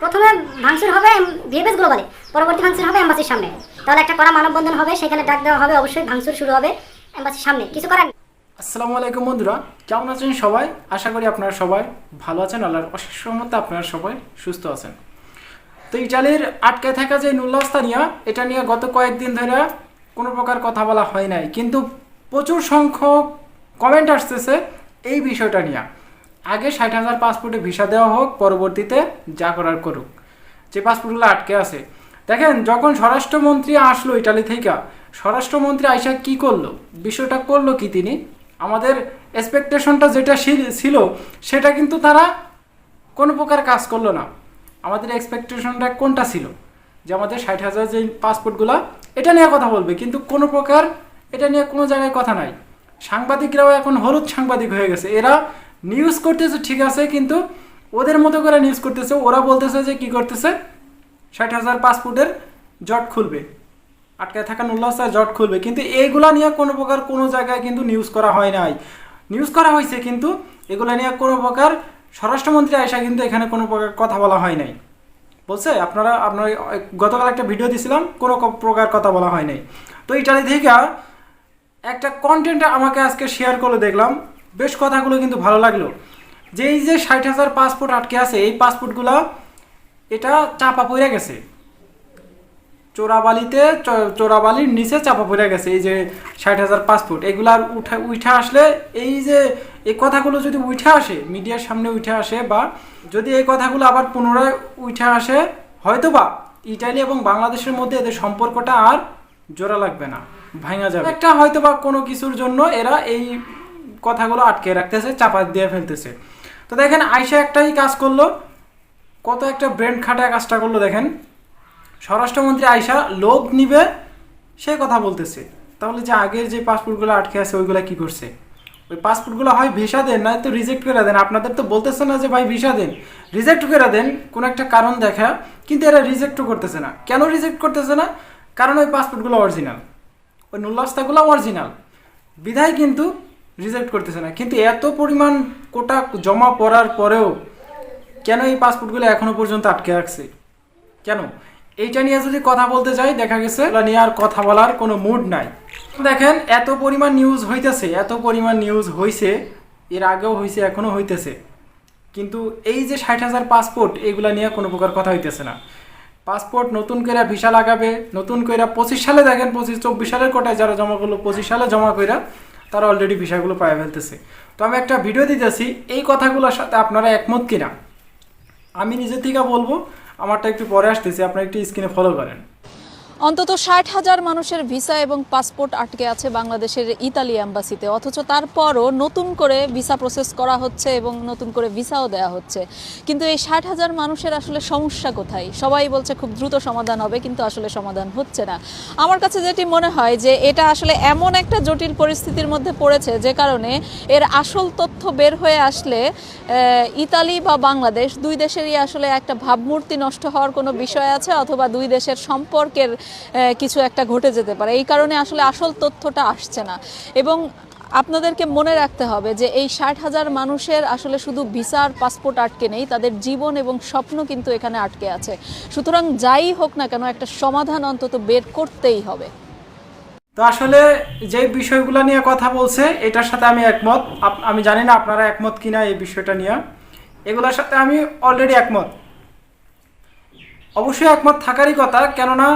প্রথমে ভাঙচুর হবে ভিএফএস গ্লোবালে পরবর্তী ভাঙচুর হবে এম্বাসির সামনে। তাহলে একটা করা মানববন্ধন হবে, সেখানে ডাক দেওয়া হবে, অবশ্যই ভাঙচুর শুরু হবে এম্বাসির সামনে। কিছু করার আসসালামু আলাইকুম বন্ধুরা, কেমন আছেন সবাই? আশা করি আপনারা সবাই ভালো আছেন, আল্লাহর অশেষ রহমতে আপনারা সবাই সুস্থ আছেন। তো ইটালির আটকে থাকা যে নুল্লাস্তানিয়া এটা নিয়ে গত কয়েকদিন ধরে কোনো প্রকার কথা বলা হয় নাই। কিন্তু প্রচুর সংখ্যক কমেন্ট আসতেছে এই বিষয়টা নিয়ে। আগে ষাট হাজার পাসপোর্টে ভিসা দেওয়া হোক, পরবর্তীতে যা করার করুক। যে পাসপোর্টগুলো আটকে আছে। দেখেন, যখন স্বরাষ্ট্রমন্ত্রী আসলো ইটালি থেকে, স্বরাষ্ট্রমন্ত্রী আইসা কি করল? বিষয়টা করল কি তিনি? আমাদের এক্সপেকটেশনটা যেটা ছিল- সেটা কিন্তু তারা কোনো প্রকার কাজ করল না। আমাদের এক্সপেকটেশনটা কোনটা ছিল? যে আমাদের ষাট হাজার যে পাসপোর্টগুলো, এটা নিয়ে কথা বলবে, কিন্তু কোনো প্রকার এটা নিয়ে কোনো জায়গায় কথা নাই। সাংবাদিকরাও এখন হলুদ সাংবাদিক হয়ে গেছে। এরা নিউজ করতেছে, ঠিক আছে, কিন্তু ওদের মতো করে নিউজ করতেছে। ওরা বলতেছে যে কি করতেছে? ষাট হাজার পাসপোর্টের জট খুলবে। আটকায় থাকা নুল্লাস্তার জট খুলবে। কিন্তু এইগুলা নিয়ে কোনো প্রকার কোনো জায়গায় কিন্তু নিউজ করা হয় নাই। নিউজ করা হয়েছে, কিন্তু এগুলা নিয়ে কোনো প্রকার স্বরাষ্ট্রমন্ত্রী আয়সা কিন্তু এখানে কোনো প্রকার কথা বলা হয় নাই। বলছে, আপনারা, আপনার গতকাল একটা ভিডিও দিছিলাম, কোনো প্রকার কথা বলা হয় নাই। তো ইটালি থেকে একটা কন্টেন্ট আমাকে আজকে শেয়ার করে দেখলাম বেশ কথাগুলো কিন্তু ভালো লাগল। যে এই যে ষাট হাজার পাসপোর্ট আটকে আছে, এই পাসপোর্টগুলো এটা চাপা পড়ে গেছে। চোরাবালিতে চোরাবালির নিচে চাপা পড়ে গেছে এই যে ষাট হাজার পাসপোর্ট। এগুলার উঠা, উঠে আসলে এই যে, এই কথাগুলো যদি উঠে আসে, মিডিয়ার সামনে উঠে আসে বা যদি এই কথাগুলো আবার পুনরায় উঠে আসে হয়তো বা ইটালি এবং বাংলাদেশের মধ্যে এদের সম্পর্কটা আর জোড়া লাগবে না, ভাঙা যাবে। একটা হয়তো বা কোনো কিছুর জন্য এরা এই কথাগুলো আটকে রাখতেছে, চাপা দিয়ে ফেলতেছে। তো দেখেন আয়সা একটাই কাজ করল, কত একটা ব্রেন খাটায় কাজটা করল, দেখেন। স্বরাষ্ট্রমন্ত্রী আয়সা লোক নিবে, সে কথা বলতেছে। তাহলে যে আগের যে পাসপোর্টগুলো আটকে আছে, ওইগুলো কি করছে? ওই পাসপোর্টগুলো হয় ভিসা দেন, না তো রিজেক্ট করে দেন। আপনাদের তো বলতেছে না যে, ভাই, ভিসা দেন। রিজেক্ট করে দেন, কোনো একটা কারণ দেখা, কিন্তু এরা রিজেক্টও করতেছে না। কেন রিজেক্ট করতেছে না? কারণ ওই পাসপোর্টগুলো অরিজিনাল। ওই নুল্লাস্তাগুলো অরিজিনাল। বিধায় কিন্তু রিজেক্ট করতেছে না। কিন্তু এত পরিমাণ কোটা জমা পড়ার পরেও কেন এই পাসপোর্টগুলো এখনও পর্যন্ত আটকে রাখছে? কেন? এইটা নিয়ে যদি কথা বলতে যাই, দেখা গেছে নিয়ে আর কথা বলার কোনো মুড নাই। দেখেন, এত পরিমাণ নিউজ হইতেছে, এত পরিমাণ নিউজ হইছে, এর আগেও হইছে এখনও হইতেছে। কিন্তু এই যে ষাট হাজার পাসপোর্ট, এগুলা নিয়ে কোনো প্রকার কথা হইতেছে না। পাসপোর্ট নতুন করে ভিসা লাগাবে, নতুন করে পঁচিশ সালে দেখেন, পঁচিশ, চব্বিশ সালের কোটায় যারা জমা করল, পঁচিশ সালে জমা কইরা তারা অলরেডি বিষয়গুলো পায়ে ফেলতেছে। তো আমি একটা ভিডিও দিতেছি, এই কথাগুলোর সাথে আপনারা একমত কিনা? আমি নিজে থেকে বলব, আমারটা একটু পরে আসতেছি, আপনারা একটু স্ক্রিনে ফলো করেন। অন্তত ষাট হাজার মানুষের ভিসা এবং পাসপোর্ট আটকে আছে বাংলাদেশের ইতালি অ্যাম্বাসিতে অথচ তারপরও নতুন করে ভিসা প্রসেস করা হচ্ছে এবং নতুন করে ভিসাও দেওয়া হচ্ছে। কিন্তু এই ষাট হাজার মানুষের আসলে সমস্যা কোথায়? সবাই বলছে খুব দ্রুত সমাধান হবে, কিন্তু আসলে সমাধান হচ্ছে না। আমার কাছে যেটি মনে হয় যে এটা আসলে এমন একটা জটিল পরিস্থিতির মধ্যে পড়েছে, যে কারণে এর আসল তথ্য বের হয়ে আসলে ইতালি বা বাংলাদেশ দুই দেশেরই আসলে একটা ভাবমূর্তি নষ্ট হওয়ার কোনো বিষয় আছে? অথবা দুই দেশের সম্পর্কের কিছু একটা ঘটে যেতে পারে। এই কারণে আসলে আসল তথ্যটা আসছে না। এবং আপনাদেরকে মনে রাখতে হবে যে এই ষাট হাজার মানুষের আসলে শুধু ভিসা আর পাসপোর্ট আটকে নেই, তাদের জীবন এবং স্বপ্ন কিন্তু এখানে আটকে আছে। সুতরাং যাই হোক না কেন, একটা সমাধান অন্তত বের করতেই হবে। তো আসলে যে বিষয়গুলো নিয়ে কথা বলছে, এটার সাথে আমি একমত। আমি জানি না আপনারা একমত কিনা এই বিষয়টা নিয়ে। এগুলোর সাথে আমি অলরেডি একমত। অবশ্যই একমত থাকারই কথা, কেননা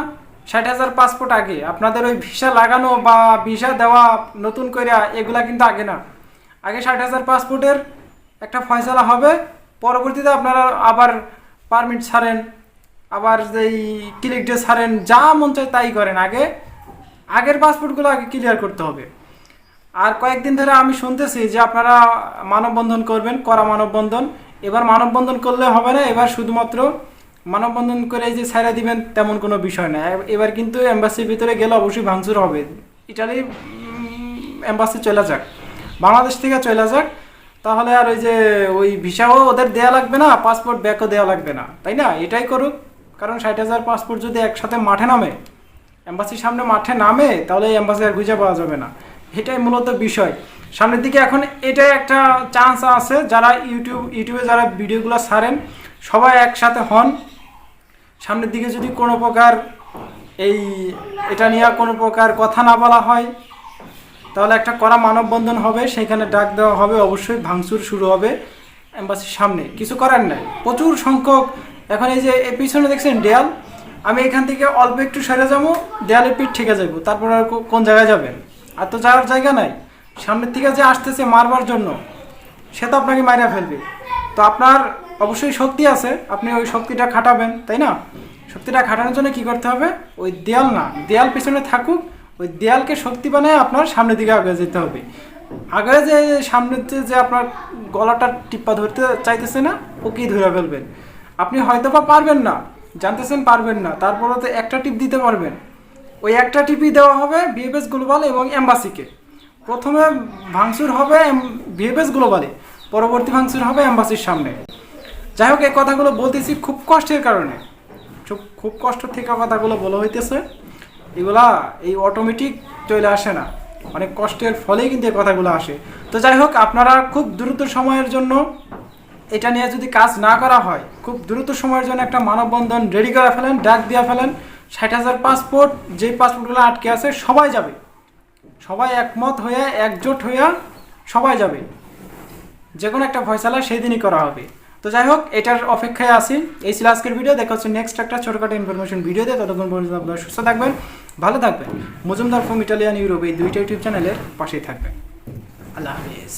ষাট হাজার পাসপোর্ট আগে। আপনাদের ওই ভিসা লাগানো বা ভিসা দেওয়া নতুন করে এগুলা কিন্তু আগে না। আগে ষাট হাজার পাসপোর্টের একটা ফয়সালা হবে, পরবর্তীতে আপনারা আবার পারমিট ছাড়েন, আবার যেই ক্লিক ডে ছাড়েন, যা মন চায় তাই করেন। আগে, আগের পাসপোর্টগুলো আগে ক্লিয়ার করতে হবে। আর কয়েকদিন ধরে আমি শুনতেছি যে আপনারা মানববন্ধন করবেন, করা মানববন্ধন। এবার মানববন্ধন করলে হবে না, এবার শুধুমাত্র মানববন্ধন করে যে ছাইরা দিবেন তেমন কোনো বিষয় না। এবার কিন্তু এম্বাসির ভিতরে গেলে অবশ্যই ভাঙচুর হবে। ইটালি এম্বাসি চলে যাক। বাংলাদেশ থেকে চলে যাক। তাহলে আর ওই যে ওই ভিসাও ওদের দেয়া লাগবে না, পাসপোর্ট ব্যাকও দেওয়া লাগবে না। তাই না? এটাই করুক। কারণ ষাট হাজার পাসপোর্ট যদি একসাথে মাঠে নামে, এম্বাসির সামনে মাঠে নামে, তাহলে এই এম্বাসি আর খুঁজে পাওয়া যাবে না। এটাই মূলত বিষয়। সামনের দিকে এখন এটাই একটা চান্স আছে, যারা ইউটিউব, ইউটিউবে যারা ভিডিওগুলো ছাড়েন, সবাই একসাথে হন। সামনের দিকে যদি কোনো প্রকার এই এটা নিয়ে কোনো প্রকার কথা না বলা হয়, তাহলে একটা কড়া মানববন্ধন হবে, সেখানে ডাক দেওয়া হবে, অবশ্যই ভাঙচুর শুরু হবে এম্বাসির সামনে। কিছু করার নাই, প্রচুর সংখ্যক, এখন এই যে পিছনে দেখছেন দেয়াল, আমি এখান থেকে অল্প একটু সরে যাব দেয়ালে পিঠ ঠেকে যাব তারপর আর কোন জায়গায় যাবেন? আর তো যাওয়ার জায়গা নাই। সামনের থেকে যে আসতেছে মারবার জন্য, সে তো আপনাকে মাইরা ফেলবে। তো আপনার অবশ্যই শক্তি আছে। আপনি ওই শক্তিটা খাটাবেন, তাই না? শক্তিটা খাটানোর জন্য কি করতে হবে? ওই দেয়াল না, দেয়াল পিছনে থাকুক, ওই দেয়ালকে শক্তি বানায় আপনার সামনের দিকে আগে যেতে হবে। আগে যে সামনের যে আপনার গলাটা টিপ্পা ধরতে চাইতেছে না, ওকেই ধরে ফেলবেন। আপনি হয়তো বা পারবেন না, জানতেছেন পারবেন না তারপরে তো একটা টিপ দিতে পারবেন। ওই একটা টিপই দেওয়া হবে বিএফএস গ্লোবাল এবং এম্বাসিকে। প্রথমে ভাঙচুর হবে বিএফএস গ্লোবালে, পরবর্তী ভাঙচুর হবে এম্বাসির সামনে। যাই হোক, এই কথাগুলো বলতেছি খুব কষ্টের কারণে। খুব কষ্ট থেকে কথাগুলো বলা হইতেছে। এগুলা এই অটোমেটিক চলে আসে না। অনেক কষ্টের ফলেই কিন্তু এই কথাগুলো আসে। তো যাই হোক, আপনারা খুব দ্রুত সময়ের জন্য এটা নিয়ে যদি কাজ না করা হয়, খুব দ্রুত সময়ের জন্য একটা মানববন্ধন রেডি করে ফেলেন, ডাক দিয়ে ফেলেন। ষাট হাজার পাসপোর্ট যে পাসপোর্টগুলো আটকে আছে, সবাই যাবে। সবাই একমত হয়ে, একজোট হইয়া সবাই যাবে। যে কোনো একটা ফয়সালা সেই দিনই করা হবে। তো যাই হোক, এটার অপেক্ষায় আসি এই ছিল আজকের ভিডিও দেখা হচ্ছে নেক্সট একটা ছোটখাটো ইনফরমেশন ভিডিওতে ততক্ষণ পর্যন্ত আপনারা সুস্থ থাকবেন, ভালো থাকবেন। মজুমদার ফ্রম ইটালিয়ান ইউরোপ এই দুইটা ইউটিউব চ্যানেলের পাশেই থাকবেন। আল্লাহ হাফিজ।